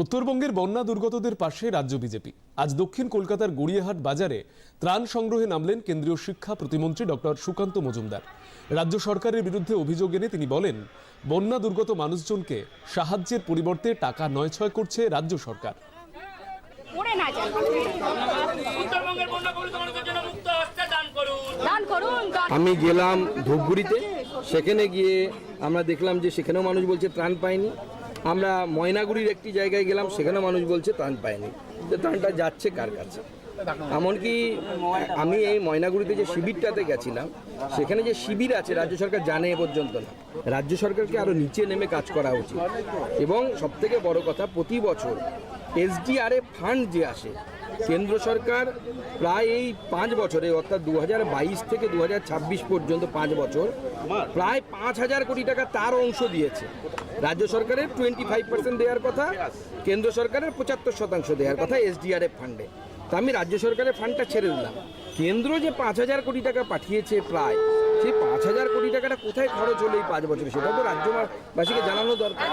উত্তরবঙ্গের বন্যা দুর্গতদের পাশে রাজ্য বিজেপি। আজ দক্ষিণ কলকাতার গড়িয়াহাট বাজারে ত্রাণ সংগ্রহে নামলেন কেন্দ্রীয় শিক্ষা প্রতিমন্ত্রী ডক্টর সুকান্ত মজুমদার। রাজ্য সরকারের বিরুদ্ধে অভিযোগ এনে তিনি বলেন বন্যা দুর্গত মানুষজনকে সাহায্যের পরিবর্তে টাকা নয় ছয় করছে রাজ্য সরকার। পড়ে না যান উত্তরবঙ্গের বন্যা কবলিত মানুষের জন্য মুক্ত হস্তে দান করুন। দান করুন দান আমি গেলাম ধূপগুড়িতে। সেখানে গিয়ে আমরা দেখলাম যে সেখানেও মানুষ বলছে ত্রাণ পায়নি। আমরা ময়নাগুড়ির একটি জায়গায় গেলাম, সেখানে মানুষ বলছে ত্রাণ পায়নি। যে ত্রাণটা যাচ্ছে কার কাছে? এমনকি আমি এই ময়নাগুড়িতে যে শিবিরটাতে গেছিলাম, সেখানে যে শিবির আছে, রাজ্য সরকার জানে এ পর্যন্ত না। রাজ্য সরকারকে আরও নিচে নেমে কাজ করা উচিত। এবং সবথেকে বড় কথা, প্রতি বছর এসডিআরএ ফান্ড যে আসে কেন্দ্র সরকার প্রায় এই পাঁচ বছরে, অর্থাৎ দু হাজার বাইশ থেকে দু হাজার ছাব্বিশ পর্যন্ত পাঁচ বছর, প্রায় পাঁচ হাজার কোটি টাকা তার অংশ দিয়েছে। রাজ্য সরকারের টোয়েন্টি ফাইভ পার্সেন্ট দেওয়ার কথা, কেন্দ্র সরকারের পঁচাত্তর শতাংশ দেওয়ার কথা এসডিআরএফ ফান্ডে। তা আমি রাজ্য সরকারের ফান্ডটা ছেড়ে দিলাম। কেন্দ্র যে পাঁচ হাজার কোটি টাকা পাঠিয়েছে প্রায়, সেই পাঁচ হাজার কোটি টাকাটা কোথায় খরচ হলো এই পাঁচ বছরে, সেটা তো রাজ্যবাসীকে জানানো দরকার।